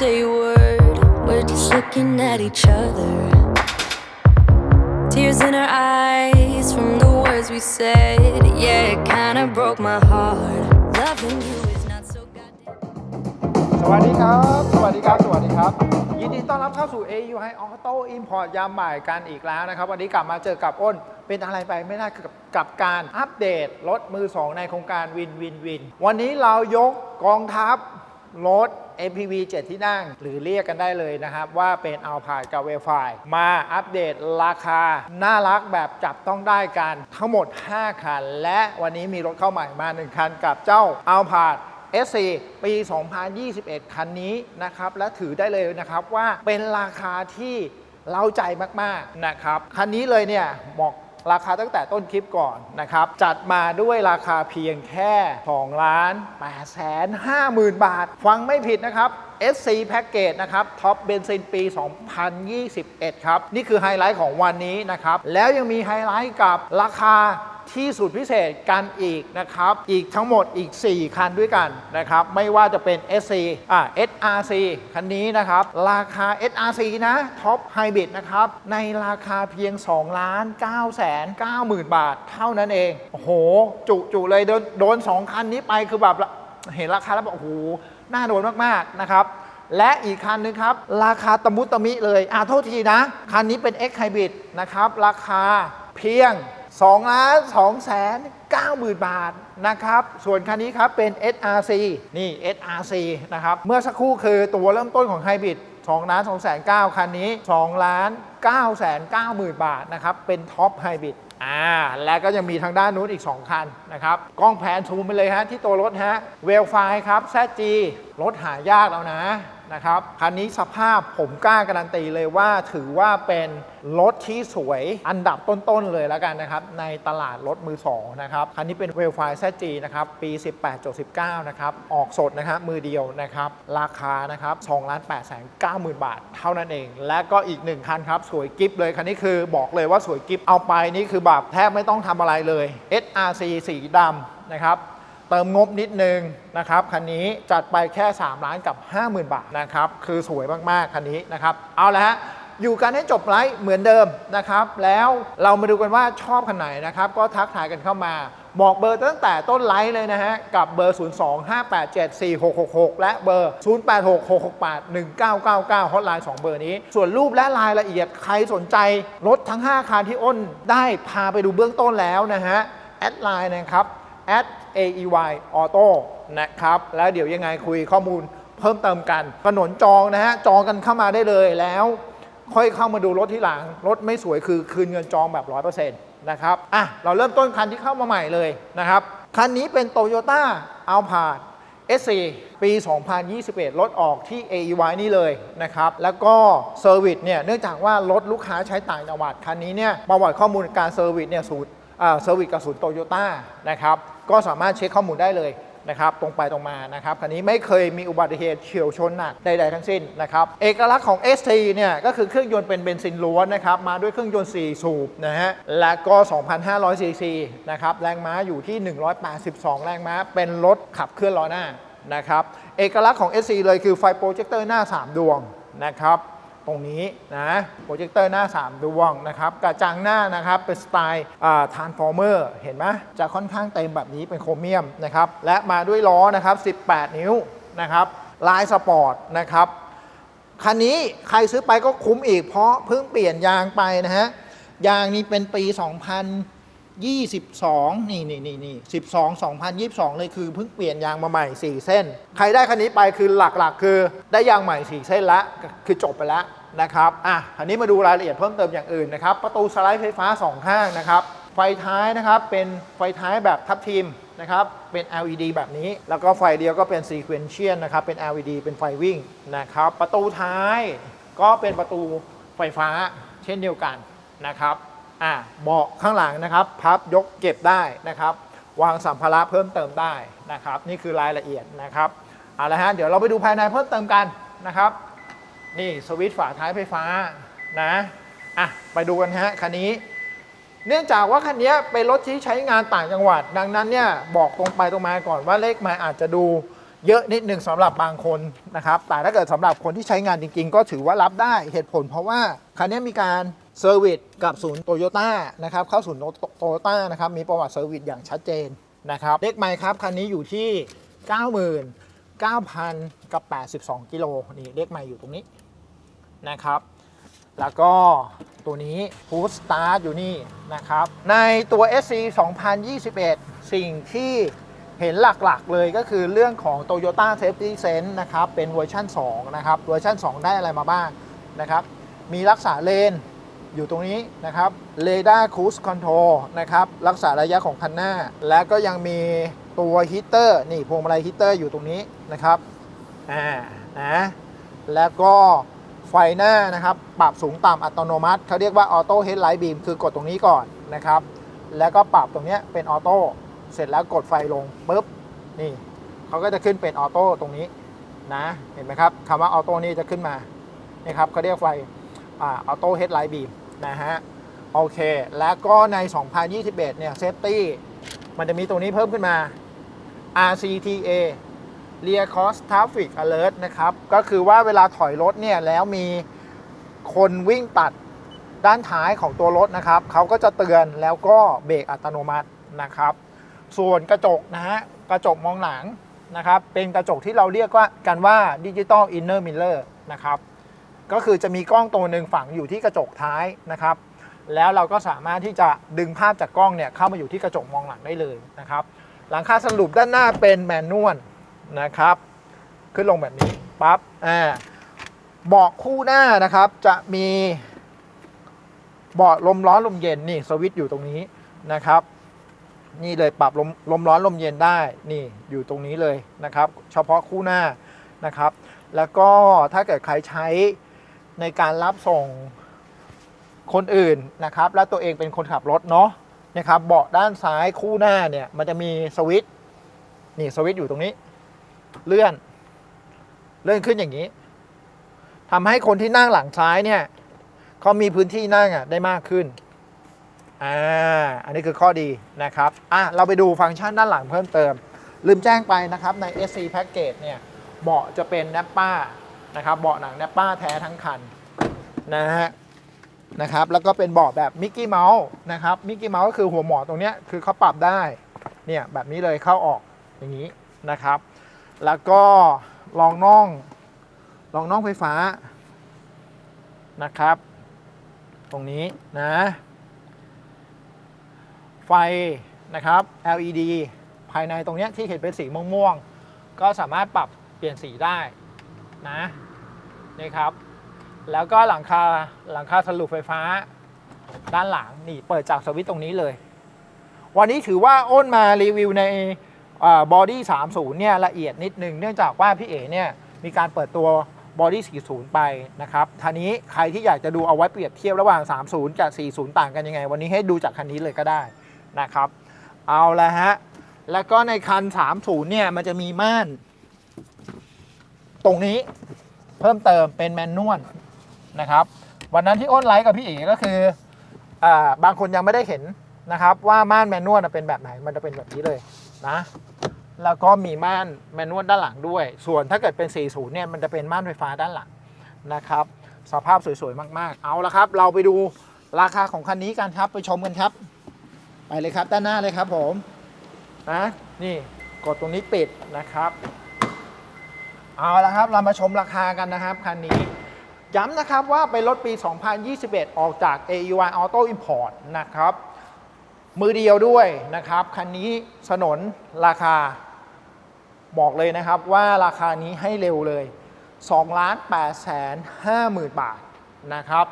say a word, we're just looking at each other. Tears in our eyes from the words we said. Yeah, it kinda broke my heart. Loving you is not so goddamn. สวัสดีครับ สวัสดีครับ สวัสดีครับ ยินดีต้อนรับเข้าสู่ AU High Auto Import ยามบ่ายกันอีกแล้วนะครับ วันนี้กลับมาเจอกับอ้น เป็นอะไรไปไม่ได้กับกับการอัปเดตรถมือ2ในโครงการวินวินวิน วันนี้เรายกกองทัพ รถ MPV 7 ที่นั่ง หรือเรียกกันได้เลยนะครับ ว่าเป็นเอาผ่านกับเวฟายมาอัปเดตราคา น่ารักแบบจับต้องได้กันทั้งหมด 5 คัน และวันนี้มีรถเข้าใหม่มา 1 คันกับเจ้าเอาผ่าน S4 ปี 2021 คันนี้นะครับ และถือได้เลยนะครับว่าเป็นราคาที่เล้าใจมาก ๆ นะครับ คันนี้เลยเนี่ยบอก ราคาตั้งแต่ต้นคลิปก่อนนะครับ จัดมาด้วยราคาเพียงแค่2ล้าน8แสน5หมื่นบาท ฟังไม่ผิดนะครับ SC Package นะครับท็อปเบนซินปี 2021 ครับ นี่คือไฮไลท์ของวันนี้นะครับ แล้วยังมีไฮไลท์กับราคา ที่สุดพิเศษกันอีกนะครับ อีกทั้งหมดอีก 4 คันด้วยกันนะครับ ไม่ว่าจะเป็น SC อ่า SRC คันนี้นะครับ ราคา SRC นะท็อปไฮบริดนะครับ ในราคาเพียง 2 ล้าน9แสน9หมื่นบาทเท่านั้นเอง โอ้โห จุจุเลยโดนโดน 2 คันนี้ไปคือแบบเห็นราคาแล้วแบบโอ้โห น่าโดนมากๆนะครับและอีกคันนึงครับ ราคาตะมุตะมิเลย อ่าโทษทีนะ คันนี้เป็น X Hybrid นะครับ ราคาเพียง 2ล้าน2แสน9หมื่นบาทนะครับ ส่วนคันนี้ครับเป็น SRC นี่ SRC นะครับ เมื่อสักครู่คือตัวเริ่มต้นของไฮบริด2ล้าน2แสน9คันนี้2ล้าน9แสน9หมื่นบาทนะครับ เป็นท็อปไฮบริดอ่า และก็ยังมีทางด้านนู้นอีก 2 คันนะครับ กล้องแผนซูมไปเลยฮะที่ตัวรถฮะ เวลไฟครับแซจีรถหายากแล้วนะ นะครับคันนี้สภาพผมกล้าการันตีเลยว่าถือว่าเป็นรถที่สวยอันดับต้น ๆ เลยแล้วกันนะครับ ในตลาดรถมือ2นะครับคันนี้เป็นเวลไฟแซจีนะครับ ปี 18.19 นะครับ ออกสดนะครับมือเดียวนะครับ ราคานะครับ2ล้าน8แสน9หมื่นบาท เท่านั้นเอง และก็อีกหนึ่งคันครับ สวยกิฟเลย คันนี้คือบอกเลยว่าสวยกิฟเอาไปนี่คือแบบแทบไม่ต้องทำอะไรเลย SRC สีดำนะครับ เติมงบนิดนึงนะครับคันนี้จัดไปแค่ 3 ล้านกับ 50,000 บาทนะครับคือสวยมาก ๆ คันนี้นะครับ เอาละฮะอยู่กันให้จบไลฟ์เหมือนเดิมนะครับ แล้วเรามาดูกันว่าชอบคันไหนนะครับ ก็ทักทายกันเข้ามาบอกเบอร์ตั้งแต่ต้นไลฟ์เลยนะฮะ กับเบอร์ 025874666 และเบอร์ 0866681999ฮอตไลน์2เบอร์นี้ ส่วนรูปและรายละเอียดใครสนใจ รถทั้ง 5คันที่อ้นได้พาไปดูเบื้องต้นแล้วนะฮะ แอดไลน์นะครับ at aey auto นะครับ แล้วเดี๋ยวยังไงคุยข้อมูลเพิ่มเติมกันกระหนนจองนะฮะ จองกันเข้ามาได้เลยแล้ว ค่อยเข้ามาดูรถที่หลัง รถไม่สวยคือคืนเงินจองแบบ 100%นะครับ อะ เราเริ่มต้นคันที่เข้ามาใหม่เลยนะครับ คันนี้เป็น Toyota a l p a r d S4 ปี 2021 รถออกที่ AEY นี่เลยนะครับ แล้วก็เซอร์วิสเนี่ย เนื่องจากว่ารถลูกค้าใช้ต่างจังหวัด คันนี้เนี่ยประวัติข้อมูลการเซอร์วิสเนี่ยศูนย์อ่าเซอร์วิสกับศูนย์โตโยต้านะครับ ก็สามารถเช็คข้อมูลได้เลยนะครับตรงไปตรงมานะครับคันนี้ไม่เคยมีอุบัติเหตุเฉียวชนหนักใดๆทั้งสิ้นนะครับเอกลักษณ์ของ ST เนี่ยก็คือเครื่องยนต์เป็นเบนซินล้วนนะครับมาด้วยเครื่องยนต์ 4 สูบนะฮะและก็ 2,500ซีซีนะครับแรงม้าอยู่ที่ 182 แรงม้า เป็นรถขับเคลื่อนล้อหน้านะครับเอกลักษณ์ของ SC เลยคือไฟโปรเจคเตอร์หน้า 3 ดวงนะครับ รงนี้นะโปรเจคเตอร์หน้า 3 ดวงนะครับกระจังหน้านะครับเป็นสไตล์ทานฟอร์เมอร์เห็นไหมจะค่อนข้างเต็มแบบนี้เป็นโครเมียมนะครับและมาด้วยล้อนะครับ 18 นิ้วนะครับลายสปอร์ตนะครับคันนี้ใครซื้อไปก็คุ้มอีกเพราะเพิ่งเปลี่ยนยางไปนะฮะยางนี้เป็นปี 2022 นี่นี่นี่นี่12 2022 เลยคือเพิ่งเปลี่ยนยางมาใหม่ 4 เส้น ใครได้คันนี้ไปคือหลักๆ คือได้ยางใหม่ 4 เส้นละคือจบไปแล้ว นะครับอะคันนี้มาดูรายละเอียดเพิ่มเติมอย่างอื่นนะครับ ประตูสไลด์ไฟฟ้า 2 ข้างนะครับ ไฟท้ายนะครับเป็นไฟท้ายแบบทับทิมนะครับ เป็น LED แบบนี้ แล้วก็ไฟเดียวก็เป็น sequential นะครับ เป็น LED เป็นไฟวิ่งนะครับ ประตูท้ายก็เป็นประตูไฟฟ้าเช่นเดียวกันนะครับ อ่าเบาะข้างหลังนะครับ พับยกเก็บได้นะครับ วางสัมภาระเพิ่มเติมได้นะครับ นี่คือรายละเอียดนะครับ เอาละฮะ เดี๋ยวเราไปดูภายในเพิ่มเติมกันนะครับ นี่สวิตช์ฝาท้ายไฟฟ้านะอะไปดูกันฮะคันนี้ เนื่องจากว่าคันนี้เป็นรถที่ใช้งานต่างจังหวัด ดังนั้นเนี่ยบอกตรงไปตรงมาก่อนว่าเลขไมาอาจจะดูเยอะนิดหนึ่งสำหรับบางคนนะครับ แต่ถ้าเกิดสำหรับคนที่ใช้งานจริง ๆ ก็ถือว่ารับได้เหตุผลเพราะว่าคันนี้มีการเซอร์วิสกับศูนย์โตโยต้านะครับเข้าศูนย์โตโยต้านะครับมีประวัติเซอร์วิสอย่างชัดเจนนะครับเลขไมล์ครับคันนี้อยู่ที่ 99,000 กับ 82 กิโลนี่เลขไมล์อยู่ตรงนี้ นะครับ แล้วก็ตัวนี้ Push Start อยู่นี่นะครับ ในตัว SC 2021 สิ่งที่เห็นหลักๆเลยก็คือเรื่องของ Toyota Safety Sense นะครับ เป็นเวอร์ชัน2 นะครับ เวอร์ชัน2 ได้อะไรมาบ้างนะครับ มีรักษาเลนอยู่ตรงนี้นะครับ Radar Cruise Control นะครับ รักษาระยะของคันหน้า และก็ยังมีตัวฮีเตอร์ นี่พวงมาลัยฮีเตอร์อยู่ตรงนี้นะครับ อ่า นะ แล้วก็ ไฟหน้านะครับ ปรับสูงต่ำอัตโนมัติเขาเรียกว่าออโต้เฮดไลท์บีมคือกดตรงนี้ก่อนนะครับ แล้วก็ปรับตรงนี้เป็นออโต้เสร็จแล้วกดไฟลงปุ๊บนี่เขาก็จะขึ้นเป็นออโต้ตรงนี้นะเห็นไหมครับคำว่าออโต้นี่จะขึ้นมานี่ครับเขาเรียกไฟอออโต้เฮดไลท์บีมนะฮะโอเค แล้วก็ใน 2021 เนี่ยเซฟตี้มันจะมีตัวนี้เพิ่มขึ้นมา RCTA Rear Cross Traffic Alert นะครับ ก็คือว่าเวลาถอยรถเนี่ยแล้วมีคนวิ่งตัดด้านท้ายของตัวรถนะครับเขาก็จะเตือนแล้วก็เบรกอัตโนมัตินะครับ ส่วนกระจกนะฮะกระจกมองหลังนะครับ เป็นกระจกที่เราเรียกว่ากันว่าดิจิตอลอินเนอร์มิเลอร์นะครับ ก็คือจะมีกล้องตัวหนึ่งฝังอยู่ที่กระจกท้ายนะครับ แล้วเราก็สามารถที่จะดึงภาพจากกล้องเนี่ยเข้ามาอยู่ที่กระจกมองหลังได้เลยนะครับ หลังคาสรุปด้านหน้าเป็นแมนนวล นะครับ ขึ้นลงแบบนี้ปั๊บอ่าเบาะคู่หน้านะครับ จะมีเบาะลมร้อนลมเย็นนี่สวิตช์อยู่ตรงนี้นะครับ นี่เลยปรับลมลมร้อนลมเย็นได้นี่อยู่ตรงนี้เลยนะครับ เฉพาะคู่หน้านะครับ แล้วก็ถ้าเกิดใครใช้ในการรับส่งคนอื่นนะครับ แล้วตัวเองเป็นคนขับรถเนาะนะครับเบาะด้านซ้ายคู่หน้าเนี่ยมันจะมีสวิตช์นี่สวิตช์อยู่ตรงนี้ เลื่อน เลื่อนขึ้นอย่างนี้ทำให้คนที่นั่งหลังซ้ายเนี่ยเขามีพื้นที่นั่งอะได้มากขึ้นอ่าอันนี้คือข้อดีนะครับอะเราไปดูฟังก์ชันด้านหลังเพิ่มเติม ลืมแจ้งไปนะครับใน SC Package เนี่ยเบาะจะเป็นแนปป้านะครับเบาะหนังแนปป้าแท้ทั้งคันนะฮะนะครับแล้วก็เป็นเบาะแบบมิกกี้เมาส์นะครับมิกกี้เมาส์ก็คือหัวหมอนตรงเนี้ยคือเขาปรับได้เนี่ยแบบนี้เลยเข้าออกอย่างนี้นะครับ แล้วก็รองน่องรองน่องไฟฟ้านะครับ ตรงนี้นะ ไฟนะครับ LED ภายในตรงเนี้ยที่เห็นเป็นสีม่วงๆ ก็สามารถปรับเปลี่ยนสีได้นะนี่ครับ แล้วก็หลังคาหลังคาสรุปไฟฟ้า ด้านหลังนี่เปิดจากสวิตช์ตรงนี้เลย วันนี้ถือว่าอ้นมารีวิวใน บอดี้30เนี่ยละเอียดนิดนึง เนื่องจากว่าพี่เอ๋เนี่ยมีการเปิดตัวบอดี้40 ไปนะครับทีนี้ใครที่อยากจะดูเอาไว้เปรียบเทียบระหว่าง 30 กับ 40 ต่างกันยังไง วันนี้ให้ดูจากคันนี้เลยก็ได้นะครับ เอาละฮะ แล้วก็ในคัน 30 เนี่ยมันจะมีม่าน ตรงนี้เพิ่มเติมเป็นแมนนวลนะครับ วันนั้นที่อ้นไลฟ์กับพี่เอ๋ก็คืออบางคนยังไม่ได้เห็นนะครับ ว่าม่านแมนนวลเป็นแบบไหนมันจะเป็นแบบนี้เลยนะ แล้วก็มีม่านแมนนวลด้านหลังด้วย ส่วนถ้าเกิดเป็น 40 เนี่ย มันจะเป็นม่านไฟฟ้าด้านหลังนะครับ สภาพสวยๆ มากๆ เอาละครับ เราไปดูราคาของคันนี้กันครับ ไปชมกันครับ ไปเลยครับ ด้านหน้าเลยครับผมนะนี่กดตรงนี้ปิดนะครับ เอาละครับ เรามาชมราคากันนะครับคันนี้ ย้ำนะครับว่าเป็นรถปี 2021 ออกจาก AUI Auto Import นะครับมือเดียวด้วยนะครับ คันนี้สนนราคา บอกเลยนะครับว่าราคานี้ให้เร็วเลย2ล้าน8แสน5หมื่นบาทนะครับ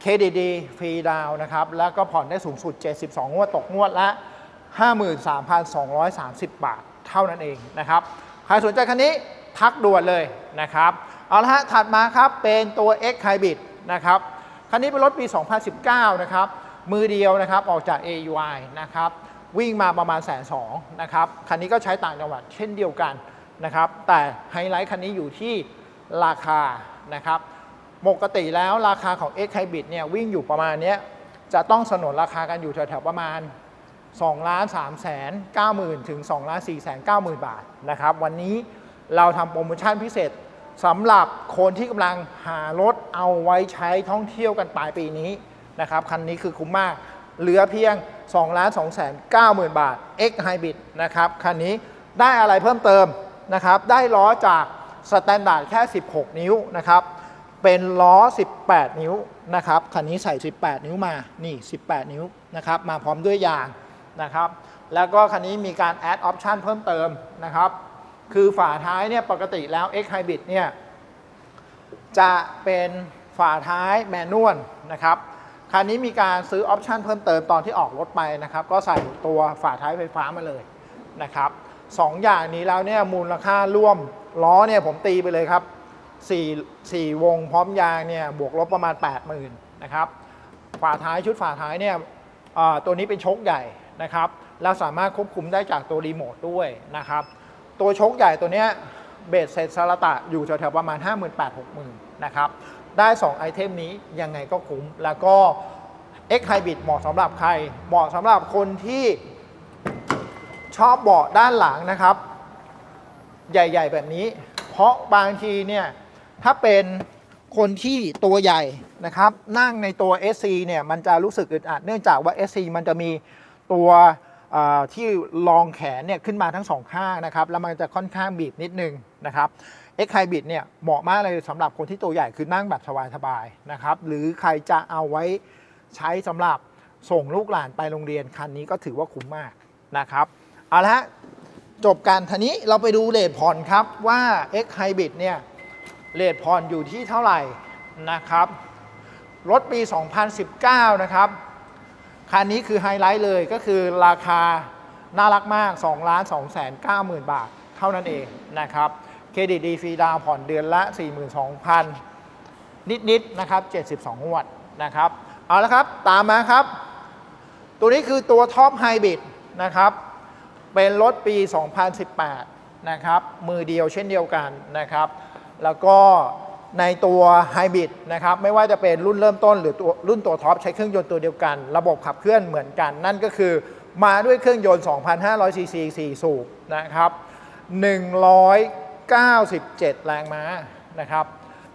เครดิตดีฟรีดาวน์นะครับ แล้วก็ผ่อนได้สูงสุด 72 งวดตกงวดละ 53,230 บาทเท่านั้นเองนะครับ ใครสนใจคันนี้ทักด่วนเลยนะครับ เอาละฮะ ถัดมาครับ เป็นตัว X Hybrid นะครับ คันนี้เป็นรถปี 2019 นะครับ มือเดียวนะครับ ออกจาก AUI นะครับ วิ่งมาประมาณแสนสองนะครับคันนี้ก็ใช้ต่างจังหวัดเช่นเดียวกันนะครับ แต่ไฮไลท์คันนี้อยู่ที่ราคานะครับปกติแล้วราคาของ X Hybrid เนี่ยวิ่งอยู่ประมาณนี้จะต้องสนนราคากันอยู่แถวๆประมาณ2ล้าน3แสน9หมื่นถึง2ล้าน4แสน9หมื่นบาทนะครับ วันนี้เราทำโปรโมชั่นพิเศษสำหรับคนที่กำลังหารถเอาไว้ใช้ท่องเที่ยวกันปลายปีนี้นะครับ คันนี้คือคุ้มมาก เหลือเพียง2ล้าน2แสน9หมื่นบาท X Hybrid นะครับ คันนี้ได้อะไรเพิ่มเติมนะครับ ได้ล้อจากสแตนดาร์ดแค่ 16 นิ้วนะครับ เป็นล้อ 18 นิ้วนะครับ คันนี้ใส่ 18 นิ้วมา นี่ 18 นิ้วนะครับ มาพร้อมด้วยยางนะครับ แล้วก็คันนี้มีการแอดออปชันเพิ่มเติมนะครับ คือฝาท้ายเนี่ยปกติแล้ว X Hybrid เนี่ยจะเป็นฝาท้ายแมนนวลนะครับ คันนี้มีการซื้อออปชันเพิ่มเติมตอนที่ออกรถไปนะครับ ก็ใส่ตัวฝาท้ายไฟฟ้ามาเลยนะครับสองอย่างนี้แล้วเนี่ยมูลค่าร่วมล้อเนี่ยผมตีไปเลยครับ4 4วงพร้อมยางเนี่ยบวกลบประมาณ 80,000นะครับฝาท้ายชุดฝาท้ายเนี่ยตัวนี้เป็นโชคใหญ่นะครับแล้วสามารถควบคุมได้จากตัวรีโมทด้วยนะครับตัวโชคใหญ่ตัวเนี้ยเบสเซตซาลตะอยู่แถวๆประมาณ 5 8 0 0 0 60,000นะครับ ได้ 2 ไอเทมนี้ยังไงก็คุ้ม แล้วก็ X Hybrid เหมาะสำหรับใคร เหมาะสำหรับคนที่ชอบเบาะด้านหลังนะครับ ใหญ่ ๆ แบบนี้ เพราะบางทีเนี่ย ถ้าเป็นคนที่ตัวใหญ่นะครับ นั่งในตัว SC เนี่ยมันจะรู้สึกอึดอัด เนื่องจากว่า SC มันจะมีตัวที่รองแขนเนี่ยขึ้นมาทั้งสองข้างนะครับ แล้วมันจะค่อนข้างบีบนิดนึงนะครับ X Hybrid เนี่ยเหมาะมากเลยสำหรับคนที่ตัวใหญ่คือนั่งแบบสบายๆนะครับ หรือใครจะเอาไว้ใช้สำหรับส่งลูกหลานไปโรงเรียนคันนี้ก็ถือว่าคุ้มมากนะครับ เอาละจบการทีนี้เราไปดูเลทผ่อนครับว่า X Hybrid เนี่ยเลทผ่อนอยู่ที่เท่าไหร่นะครับ รถปี 2019 นะครับ คันนี้คือไฮไลท์เลยก็คือราคาน่ารักมาก2ล้าน2แสน9หมื่นบาทเท่านั้นเองนะครับ เครดิตดีฟรีดาวผ่อนเดือนละ 42,000 นิดๆนะครับ 72 งวดนะครับ เอาละครับ ตามมาครับ ตัวนี้คือตัวท็อปไฮบริดนะครับ เป็นรถปี 2018 นะครับ มือเดียวเช่นเดียวกันนะครับ แล้วก็ในตัวไฮบริดนะครับ ไม่ว่าจะเป็นรุ่นเริ่มต้นหรือตัวรุ่นตัวท็อปใช้เครื่องยนต์ตัวเดียวกัน ระบบขับเคลื่อนเหมือนกัน นั่นก็คือมาด้วยเครื่องยนต์ 2,500ซีซี4สูบนะครับ 97 แรงม้านะครับ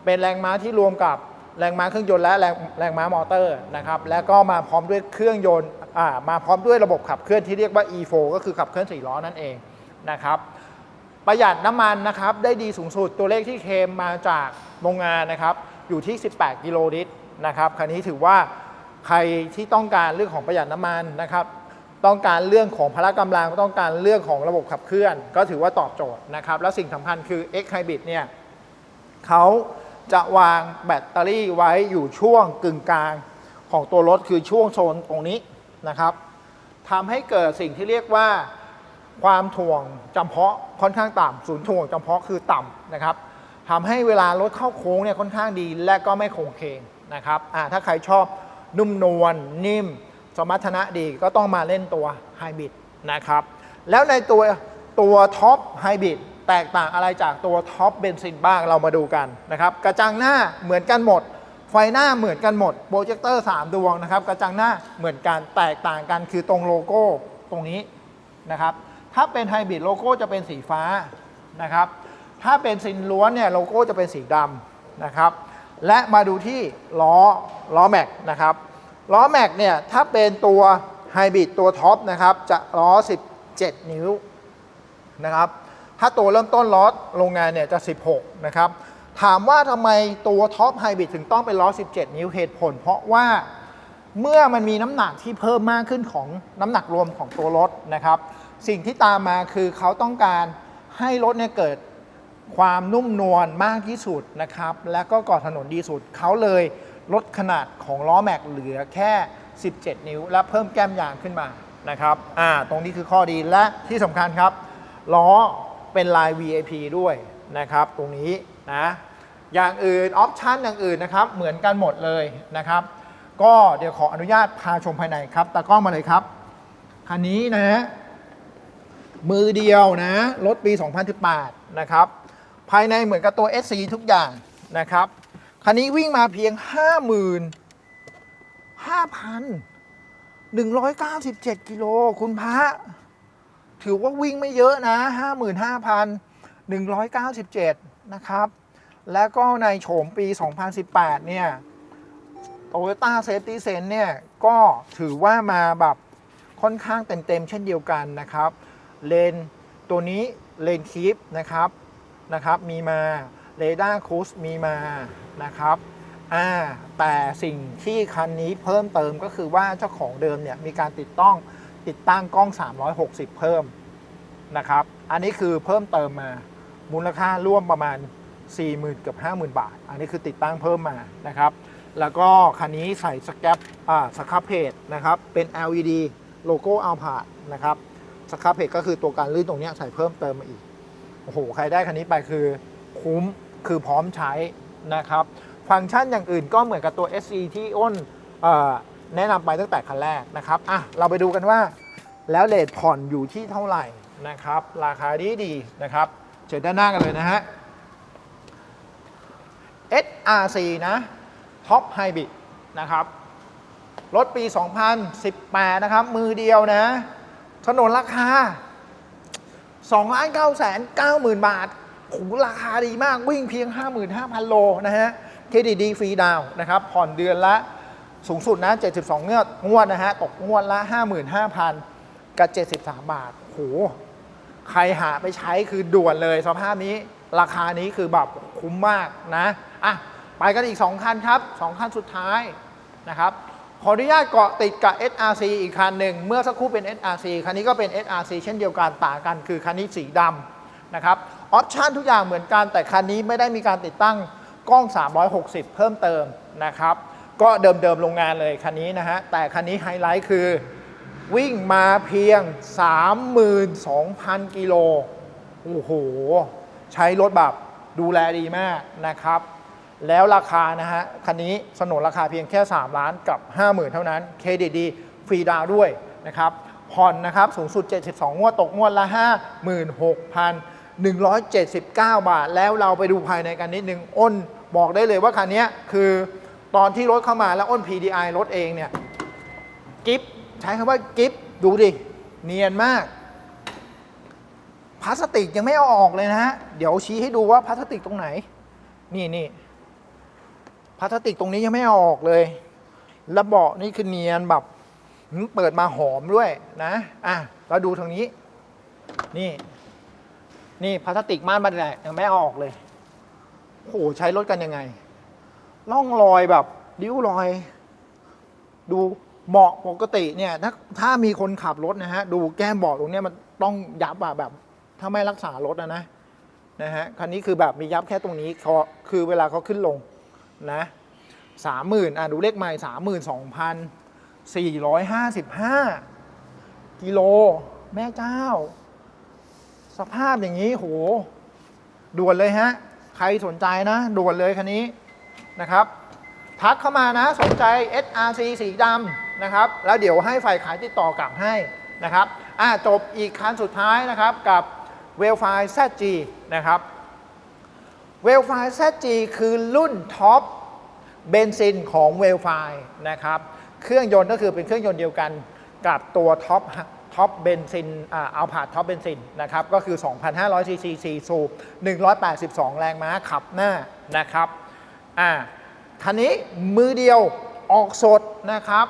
เป็นแรงม้าที่รวมกับแรงม้าเครื่องยนต์และแรงแรงม้ามอเตอร์นะครับ แล้วก็มาพร้อมด้วยเครื่องยนต์อ่ามาพร้อมด้วยระบบขับเคลื่อนที่เรียกว่า E4 ก็คือขับเคลื่อน4ล้อนั่นเองนะครับ ประหยัดน้ำมันนะครับได้ดีสูงสุดตัวเลขที่เคมมาจากโรงงานนะครับอยู่ที่ 18 กิโลลิตรนะครับคันนี้ถือว่าใครที่ต้องการเรื่องของประหยัดน้ำมันนะครับ ต้องการเรื่องของพละกำลังต้องการเรื่องของระบบขับเคลื่อน ก็ถือว่าตอบโจทย์นะครับ แล้วสิ่งสำคัญคือ X Hybrid เนี่ยเขาจะวางแบตเตอรี่ไว้อยู่ช่วงกึ่งกลางของตัวรถคือช่วงโซนตรงนี้นะครับทำให้เกิดสิ่งที่เรียกว่าความถ่วงจำเพาะค่อนข้างต่ำศูนย์ถ่วงจำเพาะคือต่ำนะครับทำให้เวลารถเข้าโค้งเนี่ยค่อนข้างดีและก็ไม่โค้งเคงนะครับอ่าถ้าใครชอบนุ่มนวลนิ่ม สมรรถนะดีก็ต้องมาเล่นตัวไฮบริดนะครับ แล้วในตัวตัวท็อปไฮบริดแตกต่างอะไรจากตัวท็อปเบนซินบ้างเรามาดูกันนะครับ กระจังหน้าเหมือนกันหมด ไฟหน้าเหมือนกันหมดโปรเจคเตอร์3ดวงนะครับ กระจังหน้าเหมือนกันแตกต่างกันคือตรงโลโก้ตรงนี้นะครับ ถ้าเป็นไฮบริดโลโก้จะเป็นสีฟ้านะครับ ถ้าเป็นซินล้วนเนี่ยโลโก้จะเป็นสีดำนะครับ และมาดูที่ล้อล้อแม็กนะครับ ล้อแม็กเนี่ยถ้าเป็นตัวไฮบริดตัวท็อปนะครับจะล้อ 17 นิ้วนะครับถ้าตัวเริ่มต้นล้อโรงงานเนี่ยจะ 16 นะครับ ถามว่าทำไมตัวท็อปไฮบริดถึงต้องเป็นล้อ 17 นิ้วเหตุผล เพราะว่าเมื่อมันมีน้ำหนักที่เพิ่มมากขึ้นของน้ำหนักรวมของตัวรถนะครับ สิ่งที่ตามมาคือเขาต้องการให้รถเนี่ยเกิดความนุ่มนวลมากที่สุดนะครับ และก็ก่อถนนดีสุดเขาเลย ลดขนาดของล้อแม็กเหลือแค่ 17 นิ้ว และเพิ่มแก้มยางขึ้นมานะครับอ่าตรงนี้คือข้อดีและที่สำคัญครับ ล้อเป็นลาย VIP ด้วยนะครับ ตรงนี้นะอย่างอื่นออปชันอย่างอื่นนะครับเหมือนกันหมดเลยนะครับ ก็เดี๋ยวขออนุญาตพาชมภายในครับตากล้องมาเลยครับคันนี้นะมือเดียวนะรถปี 2018 นะครับ ภายในเหมือนกับตัว SC ทุกอย่างนะครับ คันนี้วิ่งมาเพียง 55,000 197 กิโล คุณพระถือว่าวิ่งไม่เยอะนะ 55,197 นะครับ แล้วก็ในโฉมปี 2018 เนี่ย Toyota Safety Sense เนี่ย ก็ถือว่ามาแบบค่อนข้างเต็ม ๆ เช่นเดียวกันนะครับ เลนตัวนี้เลนคีปนะครับนะครับ มีมา เรดาร์คูสมีมานะครับอ่าแต่สิ่งที่คันนี้เพิ่มเติมก็คือว่าเจ้าของเดิมเนี่ยมีการติดต้องติดตั้งกล้อง 360 เพิ่มนะครับ อันนี้คือเพิ่มเติมมามูลค่าร่วมประมาณ 40,000เกือบ50,000 บาท อันนี้คือติดตั้งเพิ่มมานะครับ แล้วก็คันนี้ใส่สแคปอ่าสครับเพจนะครับเป็น LED โลโก้อัลพาดนะครับสครับเพจก็คือตัวการลื่นตรงนี้ใส่เพิ่มเติมมาอีกโอ้โหใครได้คันนี้ไปคือคุ้ม คือพร้อมใช้นะครับ ฟังก์ชันอย่างอื่นก็เหมือนกับตัว SE ที่อ้นอแนะนำไปตั้งแต่คันแรกนะครับอะเราไปดูกันว่า แล้วเลทผ่อนอยู่ที่เท่าไหร่นะครับ ราคาดีดีนะครับเชิญด้านหน้ากันเลยนะฮะ SRC นะท็อปไฮบ i d นะครับ รถปี 2018 นะครับ มือเดียวนะ ถนนราคา2 9 9 0 0 0 บาท หราคาดีมากวิ่งเพียง 55,000 โลนะฮะเครดิตดีฟรีดาวนะครับ ผ่อนเดือนละสูงสุดนะ 72งวดงวดนะฮะ ตกงวดละ 55,000 กับ 73 บาทโหใครหาไปใช้คือด่วนเลยสภาพนี้ราคานี้คือแบบคุ้มมากนะอะไปกันอีก 2 คันครับ 2 คันสุดท้ายนะครับ ขออนุญาตเกาะติดกับ SRC อีกคันหนึ่ง เมื่อสักครู่เป็น SRC คันนี้ก็เป็น SRC เช่นเดียวกันต่างกัน คือคันนี้สีดำ นะครับออปชันทุกอย่างเหมือนกันแต่คันนี้ไม่ได้มีการติดตั้งกล้อง 360 เพิ่มเติมนะครับก็เดิมๆโรงงานเลยคันนี้นะฮะแต่คันนี้ไฮไลท์คือวิ่งมาเพียง 32,000 กิโลโอ้โห ใช้รถแบบดูแลดีมากนะครับ แล้วราคานะฮะ คันนี้สนนราคาเพียงแค่ 3 ล้านกับ 50,000 เท่านั้น เครดิตดี ฟรีดาวด้วยนะครับ ผ่อนนะครับ สูงสุด 72 งวด ตกงวดละ 56,000 179 บาท แล้วเราไปดูภายในกันนิดนึงอ้นบอกได้เลยว่าคันนี้คือตอนที่รถเข้ามาแล้วอ้น PDI รถเองเนี่ยกิฟใช้คำว่ากิฟดูดิ เนียนมากพลาสติกยังไม่เอาออกเลยนะฮะ เดี๋ยวชี้ให้ดูว่าพลาสติกตรงไหน นี่นี่พลาสติกตรงนี้ยังไม่เอาออกเลย แล้วเบาะนี่คือเนียนแบบเปิดมาหอมด้วยนะ อะเราดูทางนี้ นี่ นี่พลาสติกม่านบันไดยังไม่เอาออกเลยโอ้โหใช้รถกันยังไงร่องรอยแบบริ้วรอย ดูเบาะปกติเนี่ย ถ้าถ้ามีคนขับรถนะฮะ ดูแก้มเบาะตรงเนี้ยมันต้องยับอะแบบ ถ้าไม่รักษารถนะนะนะฮะคันนี้คือแบบมียับแค่ตรงนี้เขาคือเวลาเขาขึ้นลงนะสามหมื่นอะดูเลขใหม่สามหมื่นสองพันสี่ร้อยห้าสิบห้ากิโล แม่เจ้า สภาพอย่างนี้โหด่วนเลยฮะ ใครสนใจนะ ด่วนเลยคันนี้นะครับ ทักเข้ามานะ สนใจ SRC สีดำนะครับ แล้วเดี๋ยวให้ฝ่ายขายติดต่อกลับให้นะครับอ่าจบอีกคันสุดท้ายนะครับกับ w e l f i ZG นะครับ w e l f i ZG คือรุ่นท็อปเบนซินของ w e l f i นะครับ เครื่องยนต์ก็คือเป็นเครื่องยนต์เดียวกันกับตัวท็อป ท็อปเบนซินอ่าเอาผ่าท็อปเบนซินนะครับก็คือ 2,500 ซีซี4สูบ182 แรงม้าขับหน้านะครับอ่าคันนี้มือเดียวออกสดนะครับ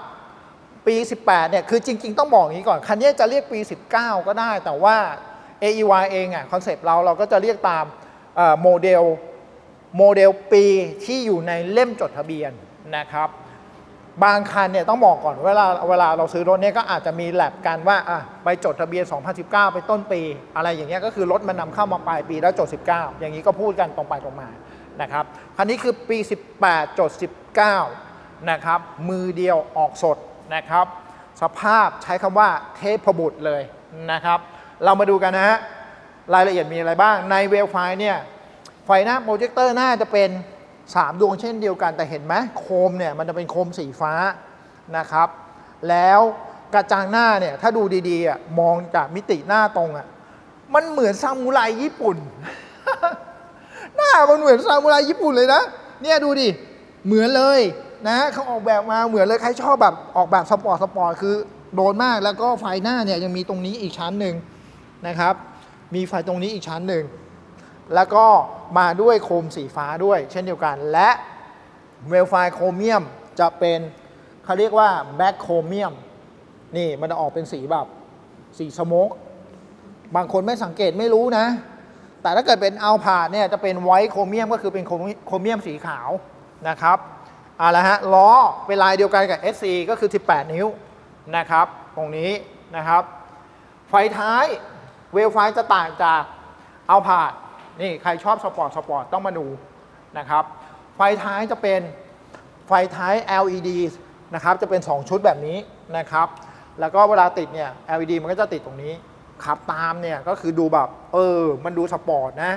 ปี 18 เนี่ย คือจริง ๆ ต้องบอกอย่างนี้ก่อน คันนี้จะเรียกปี 19 ก็ได้ แต่ว่า AEY เองอะคอนเซปต์เราเราก็จะเรียกตามโมเดลโมเดลปีที่อยู่ในเล่มจดทะเบียนนะครับ บางคันเนี่ยต้องบอกก่อนเวลาเวลาเราซื้อรถเนี่ยก็อาจจะมีแลบกันว่าอะไปจดทะเบียน 2019 ไปต้นปี อะไรอย่างเงี้ยก็คือรถมันนำเข้ามาปลายปีแล้วจด 19 อย่างนี้ก็พูดกันตรงไปตรงมานะครับคันนี้คือปี 18 จด 19 นะครับ มือเดียวออกสดนะครับ สภาพใช้คำว่าเทพบุตรเลยนะครับ เรามาดูกันนะฮะรายละเอียดมีอะไรบ้างในเวลไฟเนี่ยไฟหน้าโปรเจคเตอร์หน้าจะเป็น 3 ดวงเช่นเดียวกัน แต่เห็นไหมโคมเนี่ยมันจะเป็นโคมสีฟ้านะครับ แล้วกระจังหน้าเนี่ยถ้าดูดีๆมองจากมิติหน้าตรงอะมันเหมือนซามูไรญี่ปุ่น หน้ามันเหมือนซามูไรญี่ปุ่นเลยนะเนี่ยดูดิเหมือนเลยนะเขาออกแบบมาเหมือนเลยใครชอบแบบออกแบบสปอร์ตสปอร์ตคือโดนมากแล้วก็ไฟหน้าเนี่ยยังมีตรงนี้อีกชั้นหนึ่งนะครับ มีไฟตรงนี้อีกชั้นหนึ่ง แล้วก็มาด้วยโคมสีฟ้าด้วย เช่นเดียวกัน และเวลไฟโครเมียมจะเป็นเขาเรียกว่าแบ็คโครเมียมนี่มันจะออกเป็นสีแบบสีสโมกบางคนไม่สังเกตไม่รู้นะ แต่ถ้าเกิดเป็นอัลพาเนี่ยจะเป็นไวท์โครเมียมก็คือเป็นโครเมียมสีขาวนะครับเอาละฮะล้อเป็นลายเดียวกันกับ SC ก็คือ 18 นิ้วนะครับตรงนี้นะครับ ไฟท้ายเวลไฟจะต่างจากอัลพาด นี่ใครชอบสปอร์ตสปอร์ตต้องมาดูนะครับ ไฟท้ายจะเป็นไฟท้าย LED นะครับจะเป็น 2 ชุดแบบนี้นะครับ แล้วก็เวลาติดเนี่ย LED มันก็จะติดตรงนี้ขับตามเนี่ยก็คือดูแบบเออ มันดูสปอร์ตนะ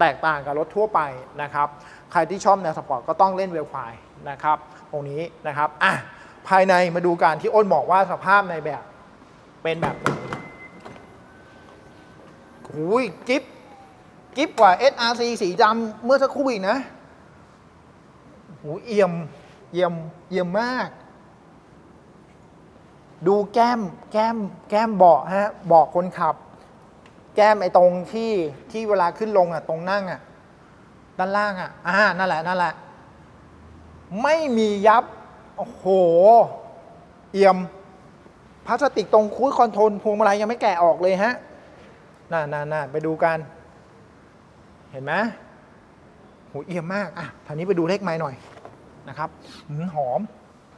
แตกต่างกับรถทั่วไปนะครับ ใครที่ชอบแนวสปอร์ตก็ต้องเล่นเวลไฟนะครับ ตรงนี้นะครับอะภายในมาดูการที่อ้นบอกว่าสภาพในแบบเป็นแบบหุยกิฟ กิฟกว่า SRC สีดำเมื่อสักครู่อีกนะหูเอี่ยมเยี่ยมเยี่ยมมาก ดูแก้มแก้มแก้มเบาะฮะเบาะคนขับ แก้มไอ้ตรงที่ที่เวลาขึ้นลงอะ ตรงนั่งอะ ด้านล่างอะอ่านั่นแหละนั่นแหละ ไม่มียับ โอ้โห เอี่ยมพลาสติกตรงคูดคอนโทรลพวงมาลัยยังไม่แกะออกเลยฮะ น่าน่าน่าไปดูกัน เห็นไหมโหเอี่ยมมากอะทางนี้ไปดูเลขไม้หน่อยนะครับหอม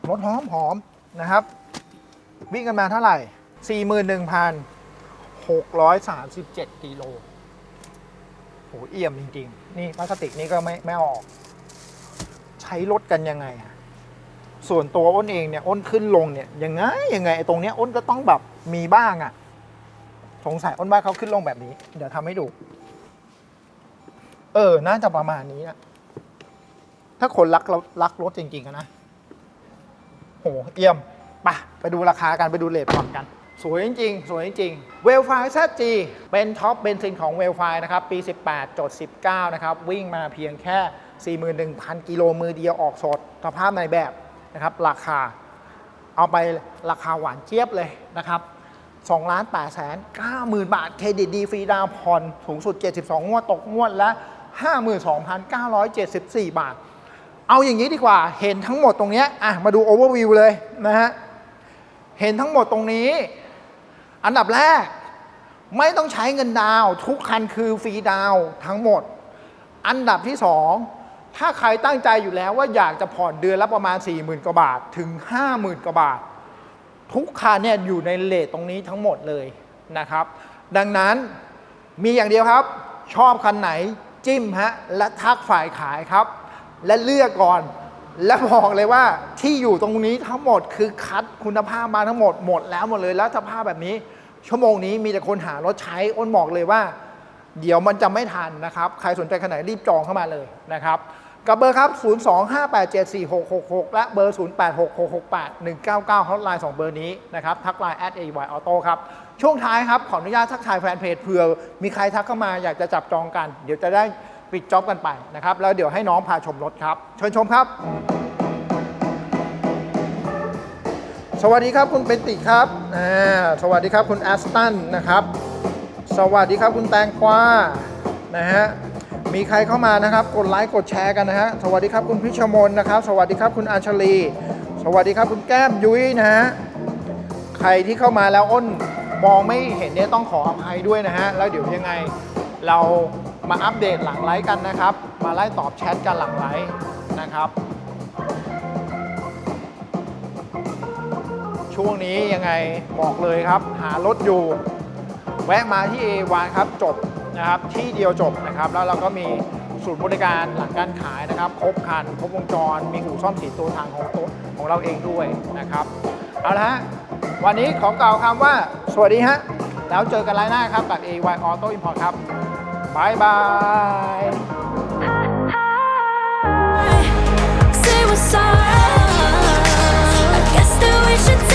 รถหอมหอมนะครับ วิ่งกันมาเท่าไหร่ 41,637กิโลโหเอี่ยมจริงๆ นี่พลาสติกนี่ก็ไม่ไม่ออก ใช้รถกันยังไงอะส่วนตัวอ้นเองเนี่ยอ้นขึ้นลงเนี่ยยังไงยังไงไอ้ตรงเนี้ยอ้นก็ต้องแบบมีบ้างอะสงสัยอ้นว่าเขาขึ้นลงแบบนี้ เดี๋ยวทำให้ดู เออ น่าจะประมาณนี้อะถ้าคนรักเรารักรถจริงๆอะนะโหเยี่ยมไปไปดูราคากัน ไปดูเลทก่อนกัน สวยจริงๆ สวยจริงๆเวลไฟ ZG เป็นท็อปเบนซินของเวลไฟนะครับ ปี 18จด19 นะครับ วิ่งมาเพียงแค่ 41,000 กิโลมือเดียวออกสดสภาพในแบบนะครับ ราคา เอาไปราคาหวานเจี๊ยบเลยนะครับ2ล้าน8แสน9 0,000 บาท เครดิตดีฟรีดาวผ่อนสูงสุด 72 งวด ตกงวดละ 52,974 บาท เอาอย่างนี้ดีกว่าเห็นทั้งหมดตรงนี้อะมาดูโอเวอร์วิวเลยนะฮะเห็นทั้งหมดตรงนี้ อันดับแรกไม่ต้องใช้เงินดาวทุกคันคือฟรีดาวทั้งหมด อันดับที่สองถ้าใครตั้งใจอยู่แล้วว่าอยากจะผ่อนเดือนละประมาณ 40,000กว่าบาทถึง 50,000กว่าบาท ทุกคันเนี่ยอยู่ในเลทตรงนี้ทั้งหมดเลยนะครับ ดังนั้นมีอย่างเดียวครับ ชอบคันไหน จิ้มฮะและทักฝ่ายขายครับ และเลือกก่อน และบอกเลยว่าที่อยู่ตรงนี้ทั้งหมดคือคัดคุณภาพมาทั้งหมดหมดแล้วหมดเลยแล้วสภาพแบบนี้ ชั่วโมงนี้มีแต่คนหารถใช้อ้นบอกเลยว่า เดี๋ยวมันจะไม่ทันนะครับ ใครสนใจขนาดรีบจองเข้ามาเลยนะครับกับเบอร์ครับ 025874666 และเบอร์ 0866681199ฮอตไลน์2เบอร์นี้นะครับ ทักไลน์ at ay auto ครับ ช่วงท้ายครับ ขออนุญาตทักทายแฟนเพจเผื่อมีใครทักเข้ามาอยากจะจับจองกัน เดี๋ยวจะได้ปิดจ็อบกันไปนะครับ แล้วเดี๋ยวให้น้องพาชมรถครับ เชิญชมครับ สวัสดีครับคุณเป็นติครับอ่าสวัสดีครับคุณแอสตันนะครับ สวัสดีครับคุณแตงกวานะฮะมีใครเข้ามานะครับ กดไลค์กดแชร์กันนะฮะสวัสดีครับคุณพิชมนนะครับ สวัสดีครับคุณอัญชลี สวัสดีครับคุณแก้มยุ้ยนะฮะใครที่เข้ามาแล้วอ้น มองไม่เห็นเนี่ยต้องขออภัยด้วยนะฮะ แล้วเดี๋ยวยังไงเรามาอัปเดตหลังไลฟ์กันนะครับ มาไล่ตอบแชทกันหลังไลฟ์นะครับ ช่วงนี้ยังไงบอกเลยครับ หารถอยู่ แวะมาที่ A1 ครับจบนะครับที่เดียวจบนะครับ แล้วเราก็มีศูนย์บริการหลังการขายนะครับ ครบคัน ครบวงจร มีหูซ่อมสีตัวทางของตัวของเราเองด้วยนะครับ เอาละฮะ วันนี้ขอกล่าวคำว่า สวัสดีฮะ แล้วเจอกันไลน์หน้าครับกับ AY Auto Import ครับบายบาย Say what's up. I guess that we should